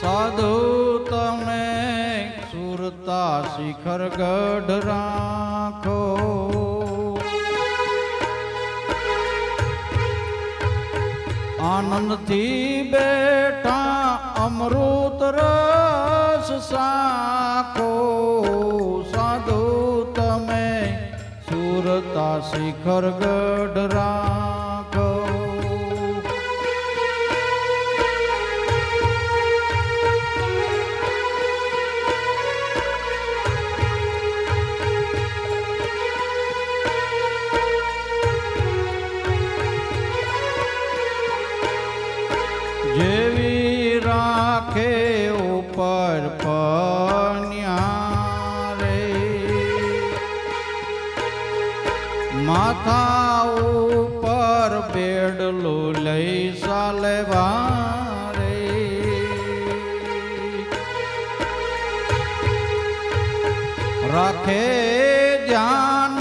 સાધુ તમે સુરતા શિખર ગઢ રાખો. આનંદથી બેઠા અમૃત રસ સાખો. સાધુ તમે સુરતા શિખર ગઢ રાખો. માથા ઉપર બેડલું લઈ સાલે રે રાખે ધ્યાન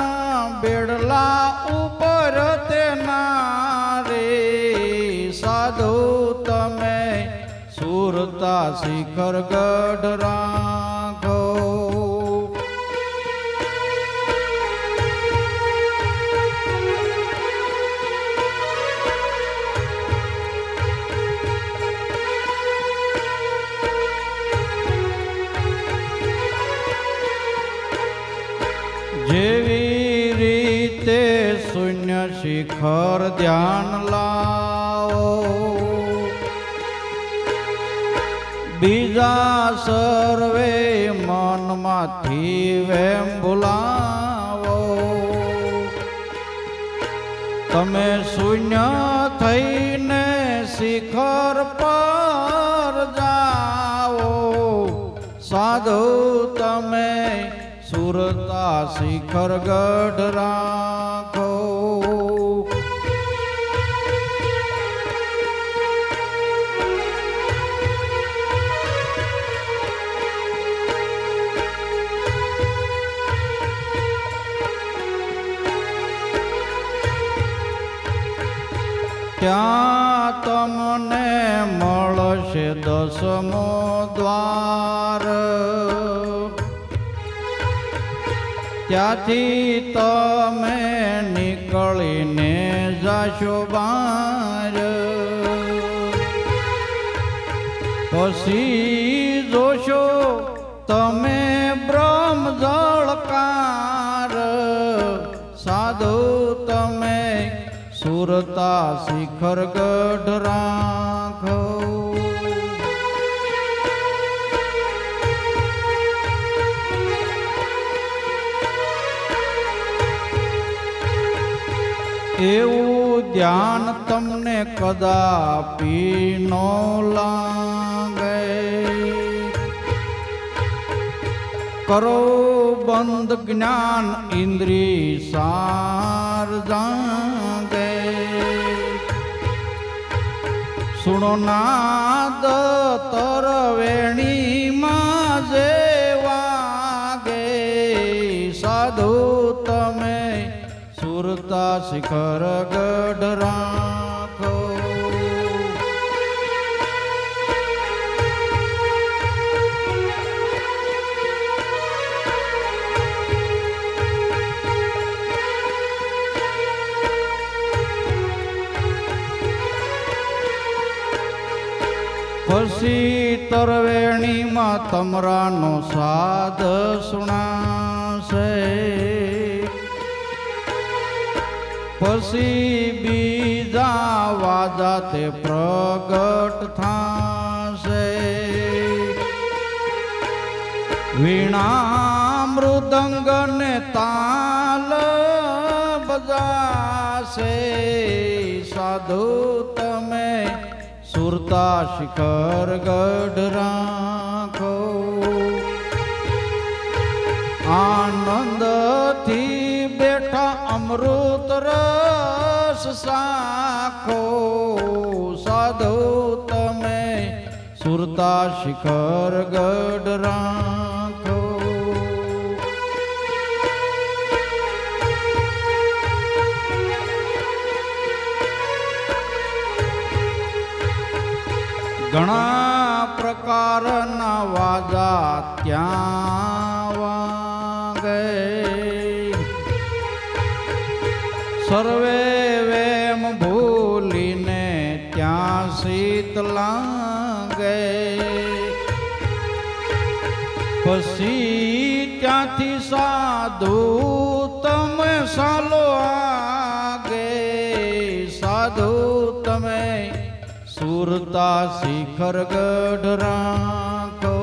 બેડલા ઉપર તેના રે સાધુ તમે સુરતા શિખર ગઢ શિખર ધ્યાન લાવો. બીજા સર્વે મનમાંથી વેમ ભૂલાવો. તમે શૂન્ય થઈને શિખર પર જાઓ. સાધુ તમે સુરતા શિખર ગઢ ત્યાં તમને મળશે દસમો દ્વાર. ત્યાંથી તમે નીકળીને જાશો બાર પછી જોશો તમે બ્રહ્મ જળકાર સુરતા શિખર ગઢ રાખો. એવું ધ્યાન તમને કદાપી નો લાગે. કરો બંધ જ્ઞાન ઇન્દ્રી સાર જાગે સુણો નાદ તરવેણીમાં જે વાગે સાધુ તમે સુરતા શિખર ગઢ પછી તરવેણીમાં તમરાનો સાધ સુણાશે. પછી બીજા વાજા તે પ્રગટ થાશે. વીણા મૃદંગ ને તાલ બજાશે. સાધુ સુરતા શિખર ગઢ રાખો. આનંદથી બેઠા અમૃત રસ સાખો. સાધુ તમે સુરતા શિખર ગઢ રાખો. ઘણા પ્રકારના વાજા ત્યાં વાગે. સર્વે વેમ ભૂલીને ત્યાં શીતલા ગે પછી ત્યાંથી સાધુ તમે સાલો સુરતા શિખર ગઢ રાખો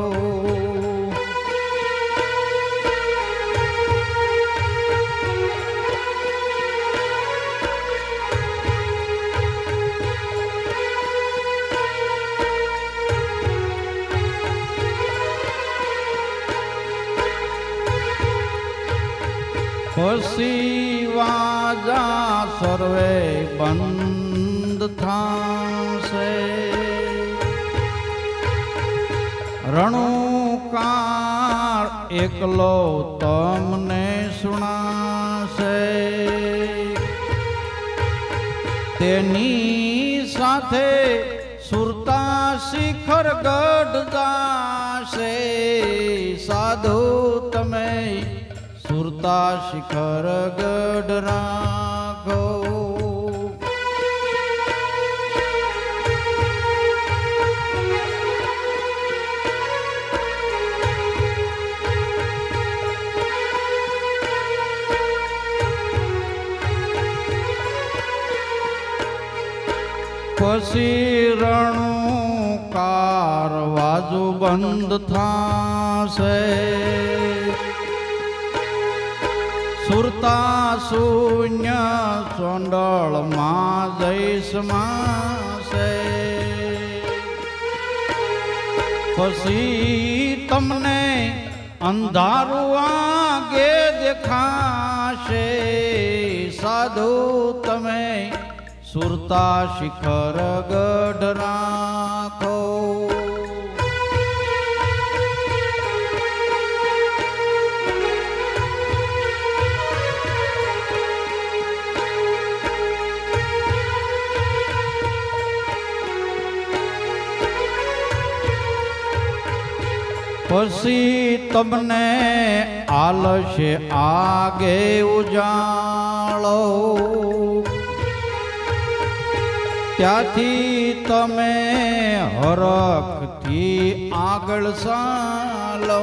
પછી વાજા સર્વે બંધ થાશે રણુકાર એકલો તમને સુણાશે. તેની સાથે સુરતા શિખર ગઢ જાશે સાધુ તમે સુરતા શિખર ગઢ રાખો પછી કાર વાજુ બંધ થાશે. સુરતા શૂન્ય સોંડળમાં જઈશ પછી તમને અંધારું આગે દેખાશે. સાધુ તમે સુરતા શિખર ગઢ રાખો. પછી તમને આલશે આગે ઉજાળો. ત્યાંથી તમે હરખથી આગળ સાલો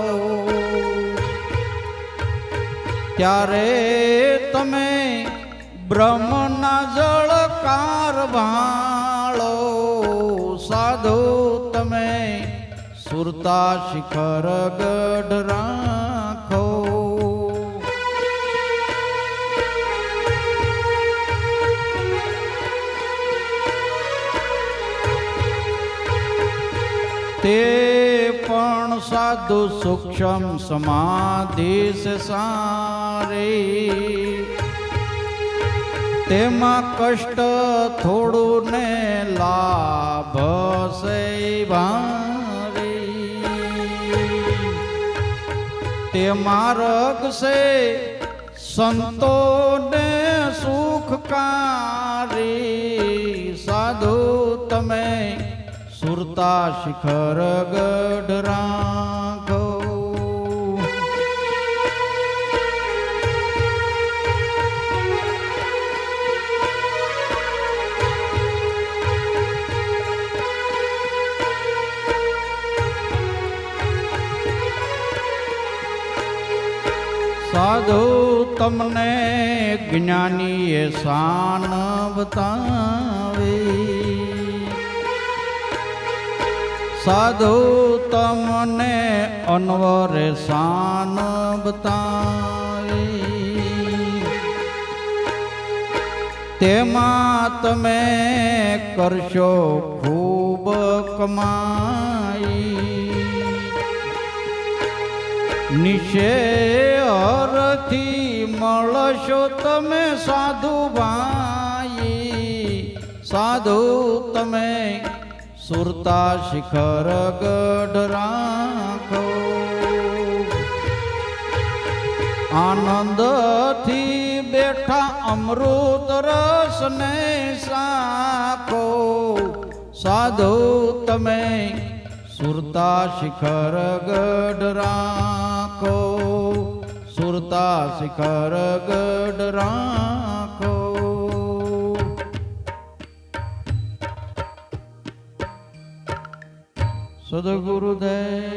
ત્યારે તમે બ્રહ્મના જળ કારભાળો સાધુ, તમે સુરતા શિખર ગઢ તે પણ સાધુ સૂક્ષ્મ સમાધિ સારે. તેમાં કષ્ટ થોડું ને લાભ ભારી. તે માર્ગ છે સંતોને સુખકારી. સાધુ તમે સુરતા શિખર ગઢ રાખો સાધુ તમને જ્ઞાનીએ શાન બતાવી. સાધુ તમને અનવરે શાન તેમાં તમે કરશો ખૂબ કમાઈ. નિશે અરથી મળશો તમે સાધુ ભાઈ. સાધુ તમે સુરતા શિખર ગઢ રાખો. આનંદથી બેઠા અમૃત રસને સાખો સાધુ, તમે સુરતા શિખર ગઢ રાખો. સુરતા શિખર ગઢ રાખો. સદગુરુદેવ